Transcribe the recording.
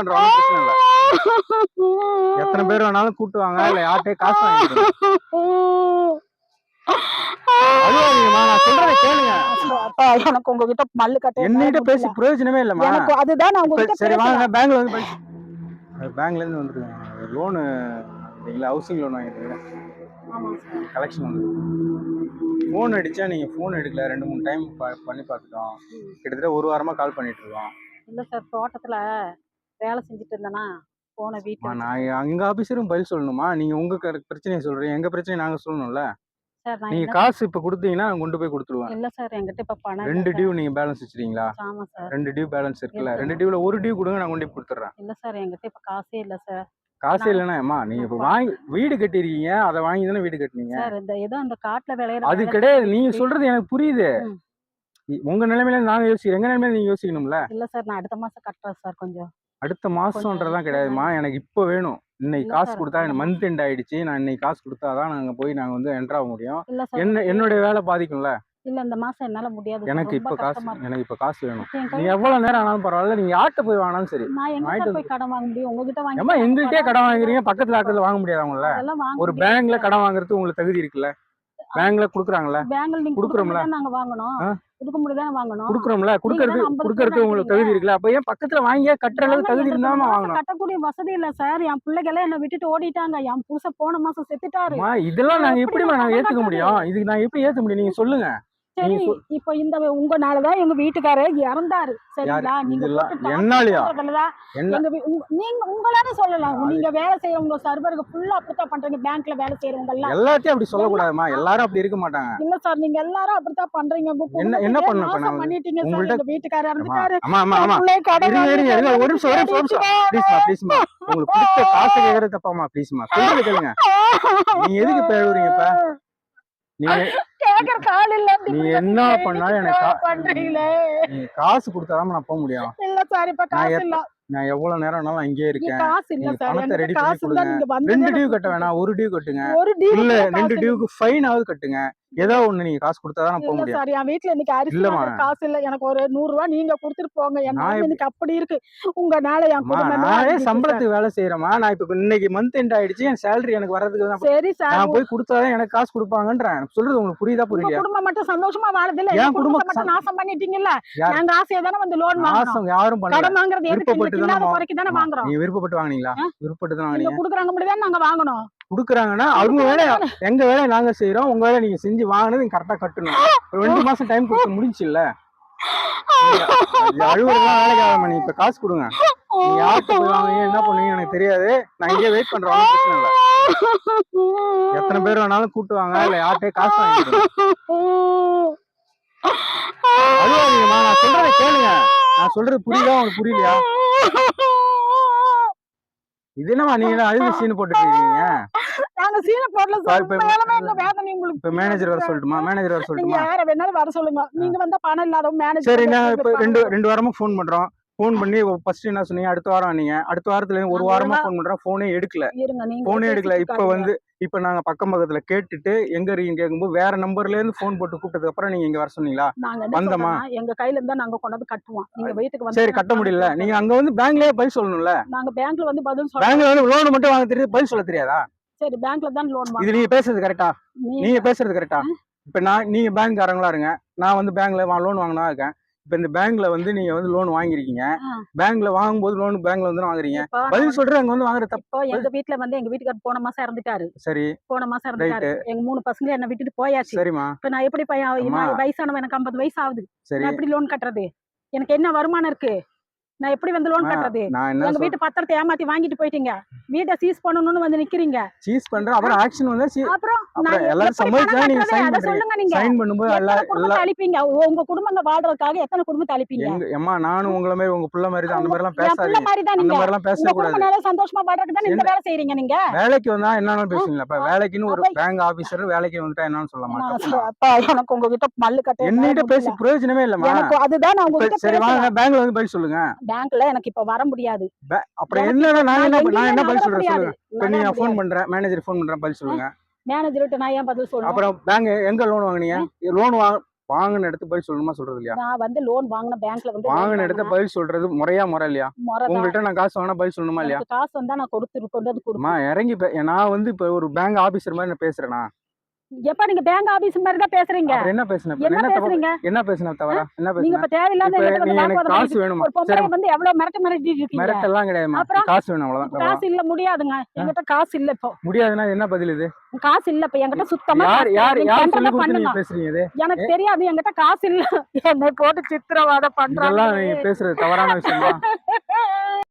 பண்றோம். ஒண்ணும் பிரச்சனை இல்ல. எத்தனை பேர் வேணாலும் கூட்டு வாங்க. இல்ல யார்கிட்டயும் காசு எனக்கு உங்ககிட்ட மல்லு கட்ட என்னகிட்ட பேசி பிரயோஜனமே இல்லம்மா. எனக்கு அதுதான் நான் உங்ககிட்ட சரி. வாங்க பேங்க்ல வந்து பேங்க்ல இருந்து வந்துருக்கேன் லோனு இல்லைங்களா ஹவுசிங் லோன் சார். கலெக்ஷன் வந்து. ஃபோன் அடிச்சா நீங்க ஃபோன் எடுக்கல. ரெண்டு மூணு டைம் பண்ணி பார்த்துட்டோம். கிட்டத்தட்ட ஒரு வாரமா கால் பண்ணிட்டு இருக்கோம். இல்ல சார் தோட்டத்துல வேலை செஞ்சுட்டு இருந்தேனா போன வீட்டுல நான் எங்க ஆபீசரும் பதில் சொல்லணுமா? நீங்க உங்க பிரச்சனையை சொல்றீங்க. எங்க பிரச்சனையை நாங்க சொல்லணும்ல? சார் நீங்க காசு இப்ப கொடுத்தீங்கன்னா கொண்டு போய் கொடுத்துருவேன். இல்ல சார் என்கிட்ட இப்ப பணம் ரெண்டு. டியூ நீங்க பேலன்ஸ் வச்சிருக்கீங்களா ஆமா சார். ரெண்டு டியூ பேலன்ஸ் இருக்குல்ல. இருக்கு. ரெண்டு டியூல ஒரு டியூ கொடுங்க நான் கொண்டு போய் கொடுத்துட்றேன். இல்ல சார் என்கிட்ட இப்ப காசே இல்ல சார். காசு இல்லைன்னா அம்மா நீங்க இப்ப வாங்கி வீடு கட்டிருக்கீங்க அதை வாங்கி தானே வீடு கட்டினீங்க? சார் இந்த ஏதோ அந்த காட்டுல விளையிற அது கிடையாது. நீங்க சொல்றது எனக்கு புரியுது. உங்க நிலைமையில நாங்க யோசிக்கிறோம் எங்க நிலைமையில நீங்க யோசிக்கணும்ல? இல்ல சார் நான் அடுத்த மாசம் கட்டுறேன் சார் கொஞ்சம். அடுத்த கொஞ்சம் கிடையாதுமா எனக்கு இப்போ வேணும். இன்னைக்கு காசு கொடுத்தா எனக்கு. மந்த் எண்ட் ஆயிடுச்சு. நான் இன்னைக்கு காசு கொடுத்தாதான் நாங்க போய் நாங்க வந்து என்டர் ஆக முடியும். என்ன என்னுடைய வேலை பாதிக்கும்ல? இல்ல இந்த மாசம் என்னால முடியாது. எனக்கு இப்ப காசு. எனக்கு இப்ப காசு வேணும். நீ எவ்வளவு நேரம் ஆனாலும் பரவாயில்ல. நீங்க யார்கிட்ட போய் வாங்கினாலும் சரி நான் எங்க போய் கடன் வாங்க முடியும்? உங்ககிட்ட வாங்கி ஏமா எங்கள்கிட்டயே கடன் வாங்குறீங்க. பக்கத்துல ஆட்கள் வாங்க முடியாது அவங்கள ஒரு பேங்க்ல. கடன் வாங்குறதுக்கு உங்களுக்கு தகுதி இருக்குல்ல? பேங்க்ல குடுக்குறாங்கல்ல? பேங்க்ல நீங்க குடுக்குறோம்ல? நாங்க வாங்கணும்? கொடுக்க முடியாது வாங்கணும். குடுக்குறோம்ல குடுக்கறது தான் 50 குடுக்கறதுக்கு உங்களுக்கு தகுதி இருக்குல்ல? அப்ப ஏன் பக்கத்துல வாங்கியே கட்டுற அளவுக்கு தகுதி இருந்தாம வாங்கணும். கட்டக்கூடிய வசதி இல்ல சார். என் பிள்ளைகள் என்ன விட்டுட்டு ஓடிட்டாங்க. என் புருஷன் போன மாசம் செத்துட்டாரு. இதெல்லாம் நாங்க எப்படி நாங்க ஏத்துக்க? முடியும்? இதுக்கு நான் எப்படி ஏத்துக்க முடியும்? நீங்க சொல்லுங்க. சரி இப்ப இந்த உங்கனாலதான் எங்க வீட்டுக்காரர் இறந்தாரு. சரிங்களா? நீங்க நீங்க உங்களால சொல்லலாம். நீங்க வேலை செய்யறவங்க சர்வருக்கு ஃபுல்லா அப்படித்தான் பண்றீங்க. பேங்க்ல வேலை செய்யறவங்க எல்லாம் எல்லாத்தையும் அப்படி சொல்லக்கூடாதுமா? எல்லாரும் அப்படி இருக்க மாட்டாங்க. இல்ல சார் நீங்க எல்லாரும் அப்படித்தான் பண்றீங்க. என்ன- என்ன பண்ணணும்? பண்ணிட்டீங்க சார் எங்க வீட்டுக்காரர் இறந்துட்டாரு ஆமா ஆமா ஆமா ஒரு நிமிஷம், ஒரு நிமிஷம். ப்ளீஸ்மா ப்ளீஸ்மா உங்களுக்கு பிடிச்ச காசு கேக்குறது தப்பாமா ப்ளீஸ்மா சொல்றது கேளுங்க. நீங்க எதுக்கு எழுதுறீங்க இப்ப? நீங்க கேக்குற கால் இல்ல நீ என்ன பண்ணாலும் எனக்கு பண்றீங்களே காசு கொடுத்தாதான் நான் போக முடியும். இல்ல சார் இப்ப காசு இல்ல. நான் எவ்வளவு நேரம் ஆனாலும் அங்கேயே இருக்கேன். காசு இல்ல சார். பணத்தை ready பண்ணி கொடுங்க. ரெண்டு டியூ கட்ட வேணாம். ஒரு டியூ கட்டுங்க ஒரு டியூ இல்ல ரெண்டு டியூக்கு ஃபைன் ஆகுது கட்டுங்க. ஏதோ ஒண்ணு நீங்க காசு கொடுத்தாதான் நான் போக முடியும். சார் என் வீட்ல இன்னைக்கு அரிசி காசு இல்ல. எனக்கு ஒரு நூறு ரூபாய் நீங்க கொடுத்துட்டு போங்க. என் நான் நிலைமை எப்படி- இன்னைக்கு அப்படி இருக்கு. உங்கனால என் குடும்பம் நானே. சம்பளத்துக்கு வேலை செய்யறேம்மா நான் இப்ப இன்னைக்கு மந்த் எண்ட் ஆயிடுச்சு. என் சேலரி எனக்கு வர்றதுக்கு தான். சரி சார். நான் போய் கொடுத்தாதான் எனக்கு காசு கொடுப்பாங்கன்றேன். எனக்கு சொல்றது உங்களுக்கு புரியுதா உங்க புரியலையா? குடும்பம் மட்டும் சந்தோஷமா வாழுது இல்ல. என் குடும்பம் மட்டும் நாசம் பண்ணிட்டீங்கல்ல? நாங்க ஆசையா தானே வந்து லோன் வாங்கணும் மாசம் யாரும் பண்ணல. கடன் வாங்குறது எதுக்கு? இல்லாத தானே குறைக்கு தானே வாங்குறோம். நீங்க விருப்பப்பட்டு வாங்குனீங்களா? விருப்பப்பட்டு தான் வாங்குனீங்க. குடுக்குறாங்க முடியாது நாங்க வாங்கணும். குடுக்குறாங்கன்னா அவங்க வேலையை எங்க வேலையை நாங்க செய்யறோம் உங்க வேலையை நீங்க செஞ்சு வாங்கினது கரெக்டா கட்டணும். ஒரு ரெண்டு மாசம் டைம் கொடுத்து முடிஞ்சு இல்ல அழுவுறதுலாம் வேலைக்கு ஆகாம நீ இப்ப காசு கொடுங்க. நீங்க போய் வாங்குவீங்க என்ன பண்ணுவீங்க எனக்கு தெரியாது. நான் இங்கே வெயிட் பண்றேன் பிரச்சனை இல்ல. எத்தனை பேர் வேணாலும் கூட்டு வாங்க இல்ல யார்கிட்டயும் காசு வாங்கிடுங்க அழுவாதீங்கம்மா நான் சொல்றதை கேளுங்க. நான் சொல்றது புரியுதா உங்களுக்கு புரியலையா? இது என்னம்மா நீங்க அழுது சீன் போட்டுட்டு இருக்கீங்க? நாங்க சீன போடல உண்மையாலுமே எங்க வேதனை உங்களுக்கு இப்ப மேனேஜர் வர சொல்லட்டுமா? மேனேஜர் வர சொல்லட்டுமா? யார வேணாலும் வர சொல்லுங்க. நீங்க வந்தா பணம் இல்லாதவங்க மேனேஜர் சரி நான் இப்ப ரெண்டு ரெண்டு வாரமா ஃபோன் பண்றோம். ஃபோன் பண்ணி ஃபர்ஸ்ட் என்ன சொன்னீங்க? அடுத்த வாரம் நீங்க. அடுத்த வாரத்துல ஒரு வாரமா ஃபோன் பண்றேன். போனே எடுக்கல. இருங்க நீங்க போனே எடுக்கல. இப்ப. வந்து இப்ப நாங்க பக்கம் பக்கத்துல கேட்டுட்டு எங்க இருக்கீங்க கேட்கும்போது வேற நம்பர்ல இருந்து ஃபோன் போட்டு கூப்பிட்டதுக்கு அப்புறம் நீங்க இங்க வர சொன்னீங்களா? வந்தோமா? எங்க கையில இருந்தா நாங்க கொண்டாந்து கட்டுவோம். நீங்க வீட்டுக்கு வந்து சரி கட்ட முடியல. நீங்க அங்க வந்து பேங்க்லயே பதில் சொல்லணும்ல? நாங்க பேங்க்ல வந்து பதில் பேங்க்ல வந்து லோன் மட்டும் வாங்க தெரியுது. பதில் சொல்ல தெரியாதா? சரி பேங்க்ல தான் லோன் இது நீங்க பேசுறது கரெக்டா நீங்க பேசுறது கரெக்டா இப்ப நான் நீங்க பேங்க் காரங்களா இருங்க. நான் வந்து பேங்க்ல லோன் வாங்கினா இருக்கேன். இப்ப இந்த பேங்க்ல வந்து நீங்க வந்து லோன் வாங்கிருக்கீங்க. பேங்க்ல வாங்கும்போது லோன் பேங்க்ல வந்து வாங்குறீங்க. பதில் சொல்றது அங்க வந்து வாங்குற தப்பு எங்க வீட்ல வந்து எங்க வீட்டுக்காரர் போன மாசம் இறந்துட்டாரு. சரி. போன மாசம் இறந்துட்டாரு. எங்க மூணு பசங்க என்ன விட்டுட்டு போயாச்சு. சரிம்மா. இப்ப நான் எப்படி பையன் வயசானவன் எனக்கு ஐம்பது வயசு ஆகுது. சரி. நான் எப்படி லோன் கட்டுறது? எனக்கு என்ன வருமானம் இருக்கு? நான் எப்படி வந்து லோன் கட்டுறது? எங்க வீட்டு பத்திரத்தை ஏமாத்தி வாங்கிட்டு போயிட்டீங்க. வீட்டை சீஸ் பண்ணணும்னு வந்து நிக்கிறீங்க. சீஸ் பண்றேன் அப்புறம் ஆக்ஷன் வந்தா அப்புறம் எல்லாரும் பணம் நீங்க பண்றீங்க. சொல்லுங்க நீங்க. சைன் பண்ணும்போது எல்லா அழிப்பீங்க? உங்க குடும்பங்க வாழ்றதுக்காக எத்தனை குடும்பத்தை அழிப்பீங்க? அம்மா நானும் உங்கள மாதிரி உங்க புள்ள மாதிரி தான். அந்த மாதிரி எல்லாம் என் பிள்ளை பேசாதீங்க. மாதிரி தான் அந்த நீங்க. மாதிரி எல்லாம் பேசக்கூடாது. குடும்பம் நல்லா சந்தோஷமா வாழ்றதுக்கு தான் இந்த வேலை செய்றீங்க நீங்க? வேலைக்கு வந்தா என்னன்னு பேசுவீங்களா இப்ப வேலைக்குன்னு ஒரு பேங்க் ஆபீசர் வேலைக்கு வந்துட்டா என்னன்னு சொல்ல மாட்டேன். அப்பா எனக்கு உங்ககிட்ட மல்லு கட்ட என்னகிட்ட பேசி பிரயோஜனமே இல்லம்மா. எனக்கு அதுதான் நான் உங்ககிட்ட சரி வாங்க பேங்க்ல வந்து பதில் சொல்லுங்க. பேங்க்ல எனக்கு இப்ப வர முடியாது. அப்புறம் என்னன்னா நான் என்ன நான் என்ன பதில் சொல்றேன் இப்ப நீங்க ஃபோன். பண்றேன் மேனேஜர் ஃபோன் பண்றேன் பதில் சொல்லுங்க. மேனேஜர்கிட்ட நான் ஏன் பதில் சொல்லணும்? அப்புறம் பேங்க் எங்க லோன் வாங்குனீங்க? லோன் வாங்க வாங்கின இடத்த பதில் சொல்லணுமா சொல்றது இல்லையா? நான் வந்து லோன் வாங்கின பேங்க்ல வந்து வாங்கின இடத்த. பதில் சொல்றது முறையா முறை இல்லையா. உங்கள்கிட்ட நான் காசு வாங்கினா பதில் சொல்லணுமா இல்லையா? காசு வந்தா நான் கொடுத்து கொண்டு வந்து அம்மா இறங்கி நான் வந்து இப்ப ஒரு பேங்க் ஆபீசர் மாதிரி நான் பேசுறேனா? எப்ப நீங்க பேங்க் ஆபீஸ் மாதிரி தான் பேசுறீங்க என்ன இப்ப? என்ன பேசுறீங்க? என்ன பேசுன தவறா? என்ன நீங்க பேசுன இப்ப தேவையில்லாத எனக்கு காசு வேணுமா? பொம்பளை வந்து எவ்வளவு மிரட்ட மிரட்டிட்டு இருக்கீங்க? மிரட்டெல்லாம் கிடையாதுமா? காசு வேணும் அவ்வளவுதான்? காசு இல்ல முடியாதுங்க. என்கிட்ட காசு இல்ல இப்போ. முடியாதுன்னா என்ன பதில் இது? காசு இல்ல இப்ப. என்கிட்ட சுத்தமா யார். யார் நீங்க யார் சொல்லி கொடுத்து நீங்க பேசுறீங்க இது? எனக்கு தெரியாது. என்கிட்ட காசு இல்ல. என்னை போட்டு சித்திரவாதம் இதெல்லாம் நீங்க பண்றாங்க பேசுறது தவறான விஷயமா